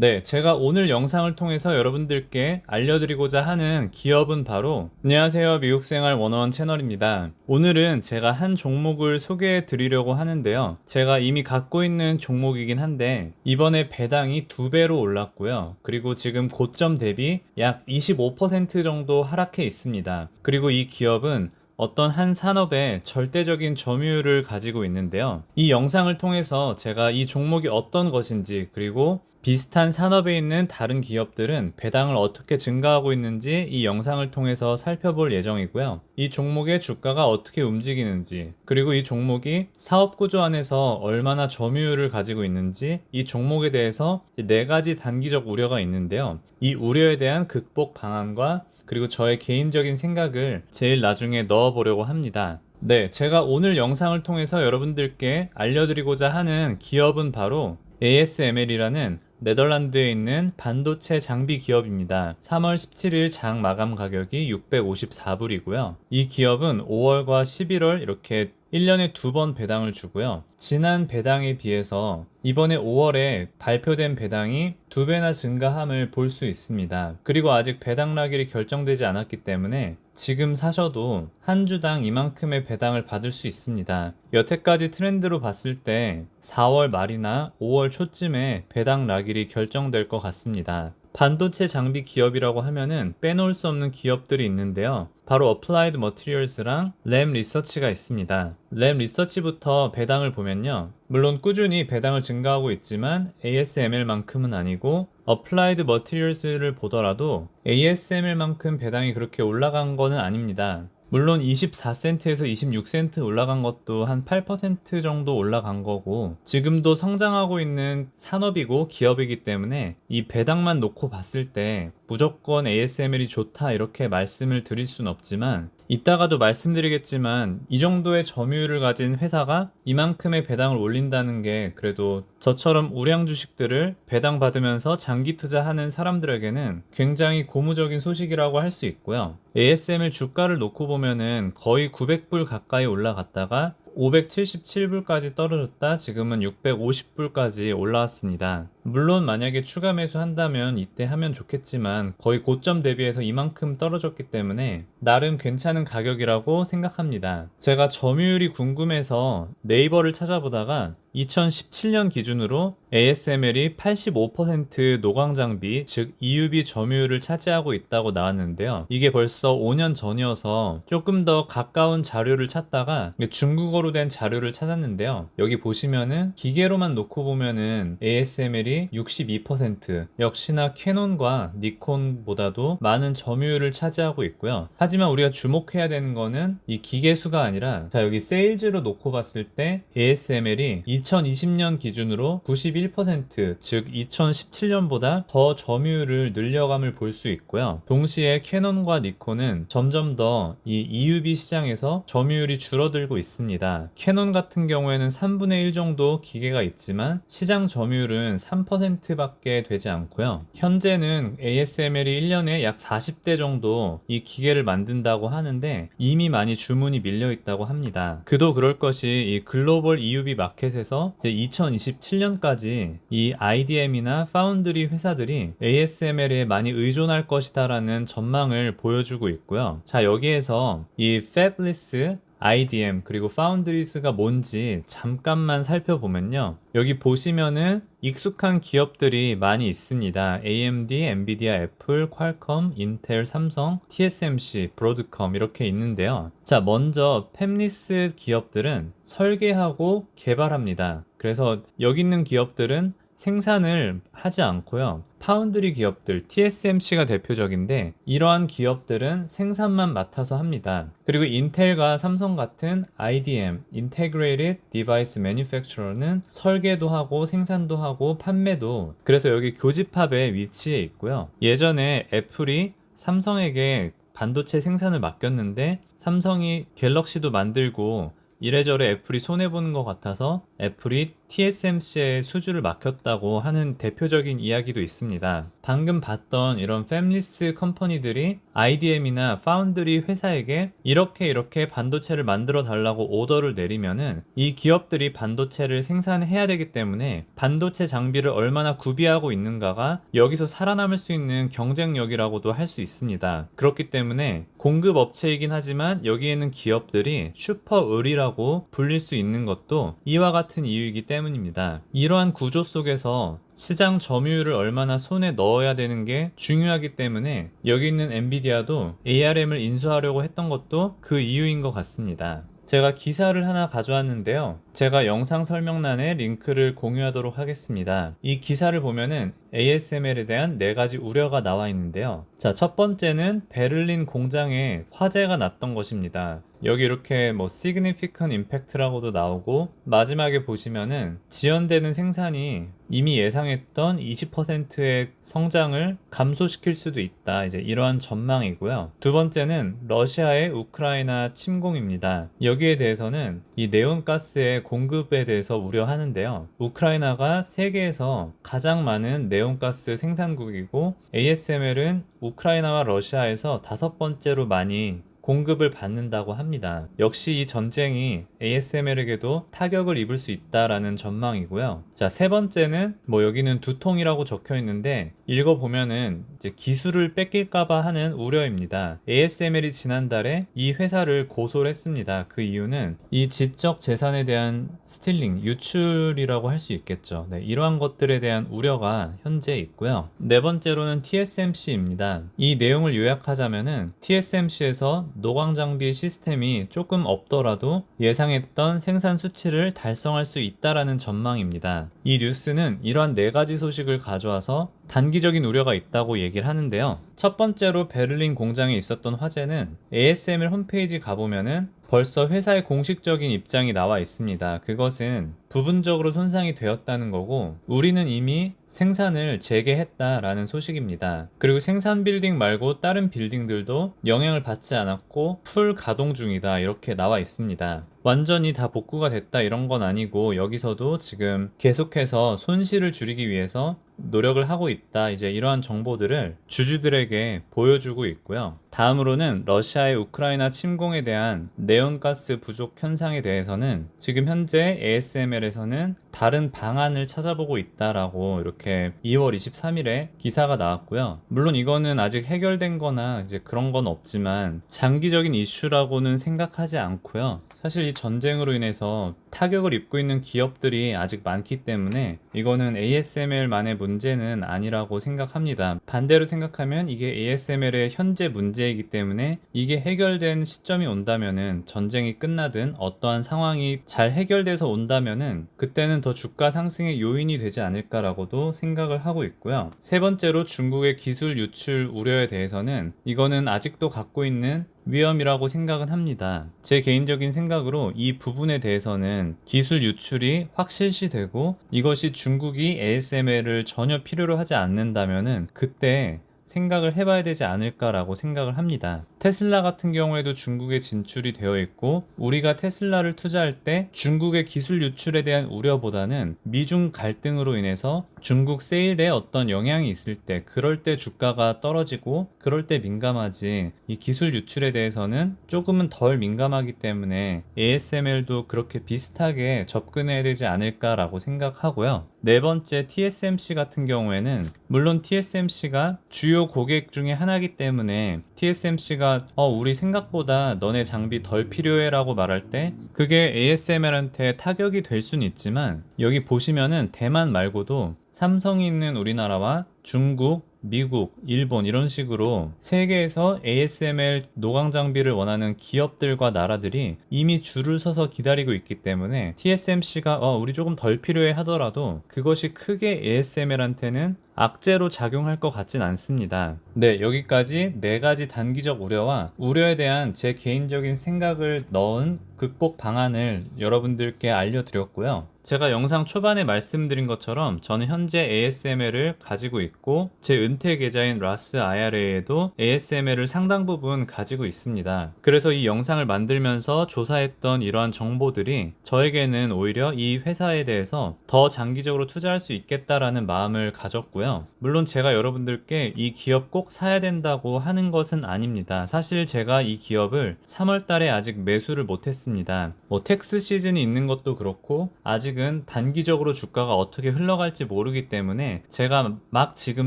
네, 제가 오늘 영상을 통해서 여러분들께 알려드리고자 하는 기업은 바로 안녕하세요 미국생활 원어원 채널입니다. 오늘은 제가 한 종목을 소개해 드리려고 하는데요. 제가 이미 갖고 있는 종목이긴 한데 이번에 배당이 두 배로 올랐고요. 그리고 지금 고점 대비 약 25% 정도 하락해 있습니다. 그리고 이 기업은 어떤 한 산업의 절대적인 점유율을 가지고 있는데요. 이 영상을 통해서 제가 이 종목이 어떤 것인지 그리고 비슷한 산업에 있는 다른 기업들은 배당을 어떻게 증가하고 있는지 이 영상을 통해서 살펴볼 예정이고요. 이 종목의 주가가 어떻게 움직이는지, 그리고 이 종목이 사업 구조 안에서 얼마나 점유율을 가지고 있는지 이 종목에 대해서 네 가지 단기적 우려가 있는데요. 이 우려에 대한 극복 방안과 그리고 저의 개인적인 생각을 제일 나중에 넣어보려고 합니다. 네, 제가 오늘 영상을 통해서 여러분들께 알려드리고자 하는 기업은 바로 ASML이라는 네덜란드에 있는 반도체 장비 기업입니다. 3월 17일 장 마감 가격이 654불이고요. 이 기업은 5월과 11월 이렇게 1년에 두 번 배당을 주고요. 지난 배당에 비해서 이번에 5월에 발표된 배당이 두 배나 증가함을 볼 수 있습니다. 그리고 아직 배당 라길이 결정되지 않았기 때문에 지금 사셔도 한 주당 이만큼의 배당을 받을 수 있습니다. 여태까지 트렌드로 봤을 때 4월 말이나 5월 초쯤에 배당 라길이 결정될 것 같습니다. 반도체 장비 기업이라고 하면은 빼놓을 수 없는 기업들이 있는데요. 바로 어플라이드 머티리얼스랑 램 리서치가 있습니다. 램 리서치부터 배당을 보면요. 물론 꾸준히 배당을 증가하고 있지만 ASML만큼은 아니고 어플라이드 머티리얼스를 보더라도 ASML만큼 배당이 그렇게 올라간 거는 아닙니다. 물론 24센트에서 26센트 올라간 것도 한 8% 정도 올라간 거고 지금도 성장하고 있는 산업이고 기업이기 때문에 이 배당만 놓고 봤을 때 무조건 ASML이 좋다 이렇게 말씀을 드릴 순 없지만 이따가도 말씀드리겠지만 이 정도의 점유율을 가진 회사가 이만큼의 배당을 올린다는 게 그래도 저처럼 우량 주식들을 배당 받으면서 장기 투자하는 사람들에게는 굉장히 고무적인 소식이라고 할 수 있고요. ASML 주가를 놓고 보면은 거의 900불 가까이 올라갔다가 577불까지 떨어졌다 지금은 650불까지 올라왔습니다. 물론 만약에 추가 매수한다면 이때 하면 좋겠지만 거의 고점 대비해서 이만큼 떨어졌기 때문에 나름 괜찮은 가격이라고 생각합니다. 제가 점유율이 궁금해서 네이버를 찾아보다가 2017년 기준으로 ASML이 85% 노광 장비, 즉 EUV 점유율을 차지하고 있다고 나왔는데요. 이게 벌써 5년 전이어서 조금 더 가까운 자료를 찾다가 중국어로 된 자료를 찾았는데요. 여기 보시면은 기계로만 놓고 보면은 ASML이 62% 역시나 캐논과 니콘보다도 많은 점유율을 차지하고 있고요. 하지만 우리가 주목해야 되는 거는 이 기계 수가 아니라 자 여기 세일즈로 놓고 봤을 때 ASML이 2020년 기준으로 91%, 즉 2017년보다 더 점유율을 늘려감을 볼 수 있고요. 동시에 캐논과 니콘은 점점 더 이 EUV 시장에서 점유율이 줄어들고 있습니다. 캐논 같은 경우에는 3분의 1 정도 기계가 있지만 시장 점유율은 3% 밖에 되지 않고요. 현재는 ASML이 1년에 약 40대 정도 이 기계를 만든다고 하는데 이미 많이 주문이 밀려 있다고 합니다. 그도 그럴 것이 이 글로벌 EUV 마켓에서 이제 2027년까지 이 IDM이나 파운드리 회사들이 ASML에 많이 의존할 것이다라는 전망을 보여주고 있고요. 자, 여기에서 이 Fabless IDM 그리고 파운드리스가 뭔지 잠깐만 살펴보면요. 여기 보시면은 익숙한 기업들이 많이 있습니다. AMD, 엔비디아, 애플, 퀄컴, 인텔, 삼성, TSMC, 브로드컴 이렇게 있는데요. 자, 먼저 팹리스 기업들은 설계하고 개발합니다. 그래서 여기 있는 기업들은 생산을 하지 않고요. 파운드리 기업들, TSMC가 대표적인데 이러한 기업들은 생산만 맡아서 합니다. 그리고 인텔과 삼성 같은 IDM, Integrated Device Manufacturer는 설계도 하고 생산도 하고 판매도 그래서 여기 교집합에 위치해 있고요. 예전에 애플이 삼성에게 반도체 생산을 맡겼는데 삼성이 갤럭시도 만들고 이래저래 애플이 손해보는 것 같아서 애플이 TSMC의 수주를 막혔다고 하는 대표적인 이야기도 있습니다. 방금 봤던 이런 팹리스 컴퍼니들이 IDM이나 파운드리 회사에게 이렇게 이렇게 반도체를 만들어 달라고 오더를 내리면은 이 기업들이 반도체를 생산해야 되기 때문에 반도체 장비를 얼마나 구비하고 있는가가 여기서 살아남을 수 있는 경쟁력이라고도 할 수 있습니다. 그렇기 때문에 공급 업체이긴 하지만 여기에는 기업들이 슈퍼 을이라고 불릴 수 있는 것도 이와 같은 이유이기 때문입니다. 이러한 구조 속에서 시장 점유율을 얼마나 손에 넣어야 되는 게 중요하기 때문에 여기 있는 엔비디아도 ARM을 인수하려고 했던 것도 그 이유인 것 같습니다. 제가 기사를 하나 가져왔는데요. 제가 영상 설명란에 링크를 공유하도록 하겠습니다. 이 기사를 보면은 ASML에 대한 네 가지 우려가 나와 있는데요. 자, 첫 번째는 베를린 공장에 화재가 났던 것입니다. 여기 이렇게 뭐 significant impact라고도 나오고 마지막에 보시면은 지연되는 생산이 이미 예상했던 20%의 성장을 감소시킬 수도 있다. 이제 이러한 전망이고요. 두 번째는 러시아의 우크라이나 침공입니다. 여기에 대해서는 이 네온가스의 공급에 대해서 우려하는데요. 우크라이나가 세계에서 가장 많은 네온가스 생산국이고 ASML은 우크라이나와 러시아에서 다섯 번째로 많이 공급을 받는다고 합니다. 역시 이 전쟁이 ASML에게도 타격을 입을 수 있다라는 전망이고요. 자, 세 번째는 뭐 여기는 두통이라고 적혀 있는데 읽어보면은 이제 기술을 뺏길까봐 하는 우려입니다. ASML이 지난달에 이 회사를 고소를 했습니다. 그 이유는 이 지적 재산에 대한 스틸링, 유출이라고 할 수 있겠죠. 네, 이러한 것들에 대한 우려가 현재 있고요. 네 번째로는 TSMC입니다. 이 내용을 요약하자면은 TSMC에서 노광 장비 시스템이 조금 없더라도 예상했던 생산 수치를 달성할 수 있다라는 전망입니다. 이 뉴스는 이러한 네 가지 소식을 가져와서 단기적인 우려가 있다고 얘기를 하는데요. 첫 번째로 베를린 공장에 있었던 화재는 ASML 홈페이지 가보면은 벌써 회사의 공식적인 입장이 나와 있습니다. 그것은 부분적으로 손상이 되었다는 거고 우리는 이미 생산을 재개했다라는 소식입니다. 그리고 생산 빌딩 말고 다른 빌딩들도 영향을 받지 않았고 풀 가동 중이다 이렇게 나와 있습니다. 완전히 다 복구가 됐다 이런 건 아니고 여기서도 지금 계속해서 손실을 줄이기 위해서 노력을 하고 있다. 이제 이러한 정보들을 주주들에게 보여주고 있고요. 다음으로는 러시아의 우크라이나 침공에 대한 내연가스 부족 현상에 대해서는 지금 현재 ASML 에서는 다른 방안을 찾아보고 있다라고 이렇게 2월 23일에 기사가 나왔고요. 물론 이거는 아직 해결된 거나 이제 그런 건 없지만 장기적인 이슈라고는 생각하지 않고요. 사실 이 전쟁으로 인해서 타격을 입고 있는 기업들이 아직 많기 때문에 이거는 ASML만의 문제는 아니라고 생각합니다. 반대로 생각하면 이게 ASML의 현재 문제이기 때문에 이게 해결된 시점이 온다면은 전쟁이 끝나든 어떠한 상황이 잘 해결돼서 온다면은 그때는 더 주가 상승의 요인이 되지 않을까라고도 생각을 하고 있고요. 세 번째로 중국의 기술 유출 우려에 대해서는 이거는 아직도 갖고 있는 위험이라고 생각은 합니다. 제 개인적인 생각으로 이 부분에 대해서는 기술 유출이 확실시 되고 이것이 중국이 ASML을 전혀 필요로 하지 않는다면은 그때 생각을 해봐야 되지 않을까라고 생각을 합니다. 테슬라 같은 경우에도 중국에 진출이 되어 있고 우리가 테슬라를 투자할 때 중국의 기술 유출에 대한 우려보다는 미중 갈등으로 인해서 중국 세일에 어떤 영향이 있을 때 그럴 때 주가가 떨어지고 그럴 때 민감하지 이 기술 유출에 대해서는 조금은 덜 민감하기 때문에 ASML도 그렇게 비슷하게 접근해야 되지 않을까라고 생각하고요. 네 번째 TSMC 같은 경우에는 물론 TSMC가 주요 고객 중에 하나이기 때문에 TSMC가 어 우리 생각보다 너네 장비 덜 필요해라고 말할 때 그게 ASML한테 타격이 될 수는 있지만 여기 보시면은 대만 말고도 삼성이 있는 우리나라와 중국, 미국, 일본 이런 식으로 세계에서 ASML 노광 장비를 원하는 기업들과 나라들이 이미 줄을 서서 기다리고 있기 때문에 TSMC가 어, 우리 조금 덜 필요해 하더라도 그것이 크게 ASML한테는 악재로 작용할 것 같진 않습니다. 네, 여기까지 네 가지 단기적 우려와 우려에 대한 제 개인적인 생각을 넣은 극복 방안을 여러분들께 알려드렸고요. 제가 영상 초반에 말씀드린 것처럼 저는 현재 ASML을 가지고 있고 제 은퇴 계좌인 라스 IRA에도 ASML을 상당 부분 가지고 있습니다. 그래서 이 영상을 만들면서 조사했던 이러한 정보들이 저에게는 오히려 이 회사에 대해서 더 장기적으로 투자할 수 있겠다라는 마음을 가졌고요. 물론 제가 여러분들께 이 기업 꼭 사야 된다고 하는 것은 아닙니다. 사실 제가 이 기업을 3월 달에 아직 매수를 못했습니다. 뭐 텍스 시즌이 있는 것도 그렇고 아직 은 단기적으로 주가가 어떻게 흘러갈지 모르기 때문에 제가 막 지금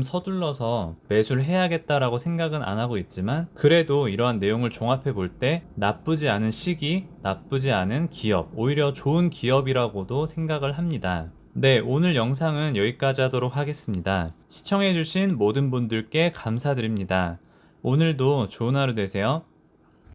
서둘러서 매수를 해야겠다라고 생각은 안 하고 있지만 그래도 이러한 내용을 종합해 볼 때 나쁘지 않은 시기, 나쁘지 않은 기업, 오히려 좋은 기업이라고도 생각을 합니다. 네, 오늘 영상은 여기까지 하도록 하겠습니다. 시청해주신 모든 분들께 감사드립니다. 오늘도 좋은 하루 되세요.